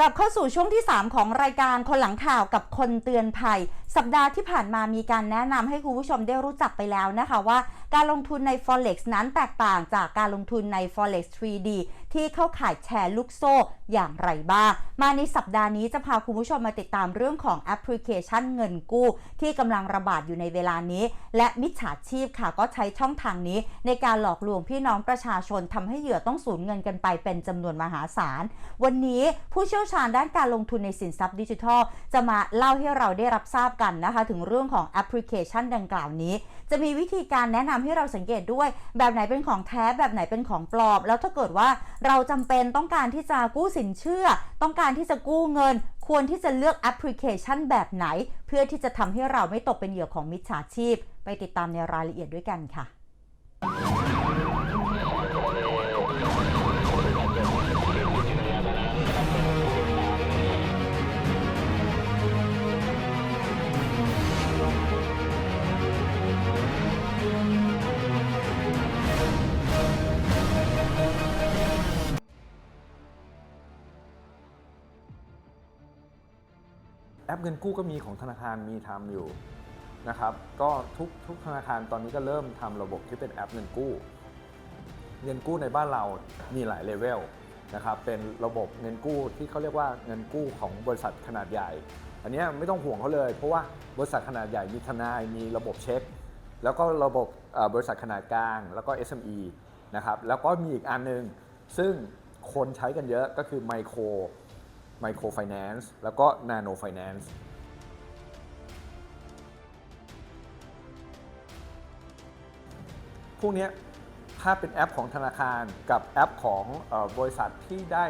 กลับเข้าสู่ช่วงที่ 3 ของรายการคนหลังข่าวกับคนเตือนภัย สัปดาห์ที่ผ่านมามีการแนะนำให้คุณผู้ชมได้รู้จักไปแล้วนะคะว่า การลงทุนใน Forex นั้นแตกต่างจากการลงทุนใน Forex 3D ที่เข้าขายแชร์ลูกโซ่อย่างไรบ้าง มาในสัปดาห์นี้จะพาคุณผู้ชมมาติดตามเรื่องของแอปพลิเคชันเงินกู้ ที่กำลังระบาดอยู่ในเวลานี้ และมิจฉาชีพค่ะก็ใช้ช่องทางนี้ ในการหลอกลวงพี่น้องประชาชนทำให้เหยื่อต้องสูญเงินกันไปเป็นจำนวนมหาศาล วันนี้ผู้เชี่ยวชาญด้านการลงทุนในสินทรัพย์ดิจิทัล จะมาเล่าให้เราได้รับทราบกันนะคะ ถึงเรื่องของแอปพลิเคชันดังกล่าวนี้ จะมีวิธีการแนะนำให้เราสังเกตด้วย แบบไหนเป็นของแท้แบบไหนเป็นของปลอม แล้วถ้าเกิดว่าเราจำเป็นต้องการที่จะกู้สินเชื่อ ต้องการที่จะกู้เงิน ควรที่จะเลือกแอปพลิเคชันแบบไหน เพื่อที่จะทำให้เราไม่ตกเป็นเหยื่อของมิจฉาชีพ ไปติดตามในรายละเอียดด้วยกันค่ะ แอปเงินกู้ก็มีของธนาคารมีทำอยู่นะครับ ก็ทุกทุกธนาคารตอนนี้ก็เริ่มทำระบบที่เป็นแอปเงินกู้ เงินกู้ในบ้านเรามีหลายเลเวลนะครับ เป็นระบบเงินกู้ที่เขาเรียกว่าเงินกู้ของบริษัทขนาดใหญ่ อันนี้ไม่ต้องห่วงเขาเลย เพราะว่าบริษัทขนาดใหญ่มีทนายมีระบบเช็ค แล้วก็ระบบบริษัทขนาดกลาง แล้วก็ SME นะครับ แล้วก็มีอีกอันหนึง ซึ่งคนใช้กันเยอะก็คือไมโคร ไมโครไฟแนนซ์แล้วก็นาโนไฟแนนซ์พวกนี้ถ้าเป็นแอปของธนาคารกับแอปของอบริษัทที่ได้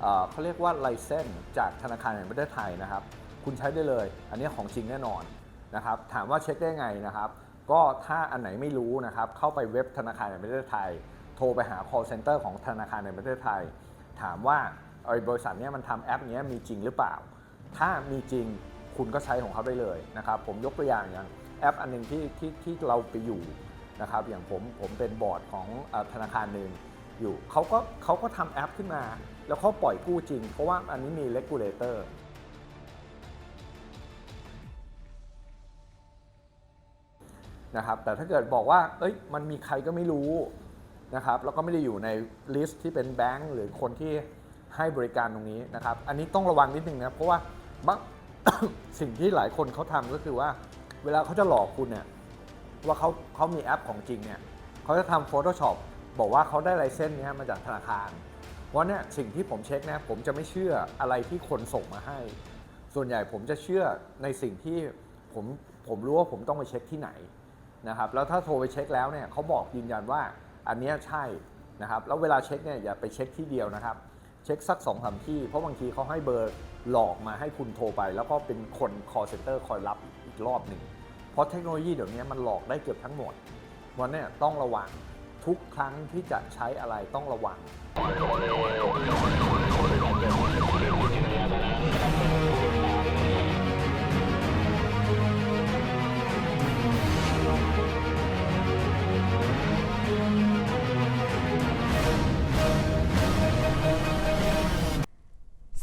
เอ่อเขาเรียกว่าไลเซนจากธนาคารแห่งประเทศไทยนะครับ คุณใช้ได้เลย อันนี้ของจริงแน่นอนนะครับ ถามว่าเช็คได้ไงนะครับ ก็ถ้าอันไหนไม่รู้นะครับ เข้าไปเว็บธนาคารแห่งประเทศไทย โทรไปหา call center ของธนาคารแห่งประเทศไทย ถามว่า ไอ้บริษัทเนี้ยมันทำแอปเนี้ยมีจริงหรือเปล่า ถ้ามีจริงคุณก็ใช้ของเขาได้เลยนะครับผมยกตัวอย่างอย่างแอปอันหนึงที่ที่ที่เราไปอยู่นะครับอย่างผมผมเป็นบอร์ดของธนาคารหนึ่งอยู่เขาก็เขาก็ทำแอปขึ้นมา แล้วเขาปล่อยกู้จริง เพราะว่าอันนี้มีเลกูลเลเตอร์นะครับแต่ถ้าเกิดบอกว่าเอ้ยมันมีใครก็ไม่รู้นะครับแล้วก็ไม่ได้อยู่ในลิสต์ที่เป็นแบงก์หรือคนที่ ให้บริการตรงนี้นะครับ อันนี้ต้องระวังนิดนึงนะเพราะว่าบางสิ่งที่หลายคนเขาทำก็คือว่า เวลาเขาจะหลอกคุณเนี่ยว่าเขาเขามีแอปของจริงเนี่ยเขาจะทำ Photoshop บอกว่าเขาได้ลเซนส์เนี้ยมาจากธนาคาร เพราะเนี่ยสิ่งที่ผมเช็คนะผมจะไม่เชื่ออะไรที่คนส่งมาให้ ส่วนใหญ่ผมจะเชื่อในสิ่งที่ผมผมรู้ว่าผมต้องไปเช็คที่ไหนนะครับแล้วถ้าโทรไปเช็คแล้วเนี่ยเขาบอกยืนยันว่าอันนี้ใช่นะครับแล้วเวลาเช็คเนี่ยอย่าไปเช็คที่เดียวนะครับ ช็คสักสองสามที่ เพราะบางทีเขาให้เบอร์หลอกมาให้คุณโทรไป แล้วก็เป็นคน call center คอยรับอีกรอบหนึ่ง เพราะเทคโนโลยีเดี๋ยวนี้มันหลอกได้เกือบทั้งหมดวันนี้ต้องระวังทุกครั้งที่จะใช้อะไรต้องระวัง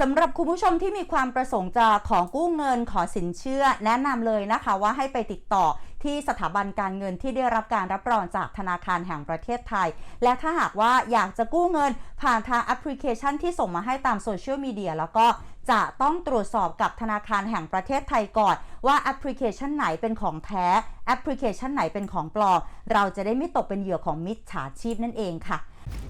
สำหรับคุณผู้ชมที่มีความประสงค์จะของกู้เงินขอสินเชื่อ แนะนำเลยนะคะว่าให้ไปติดต่อที่สถาบันการเงินที่ได้รับการรับรองจากธนาคารแห่งประเทศไทย และถ้าหากว่าอยากจะกู้เงินผ่านทางแอปพลิเคชันที่ส่งมาให้ตามโซเชียลมีเดียแล้วก็จะต้องตรวจสอบกับธนาคารแห่งประเทศไทยก่อน ว่าแอปพลิเคชันไหนเป็นของแท้ แอปพลิเคชันไหนเป็นของปลอมเราจะได้ไม่ตกเป็นเหยื่อของมิจฉาชีพนั่นเองค่ะ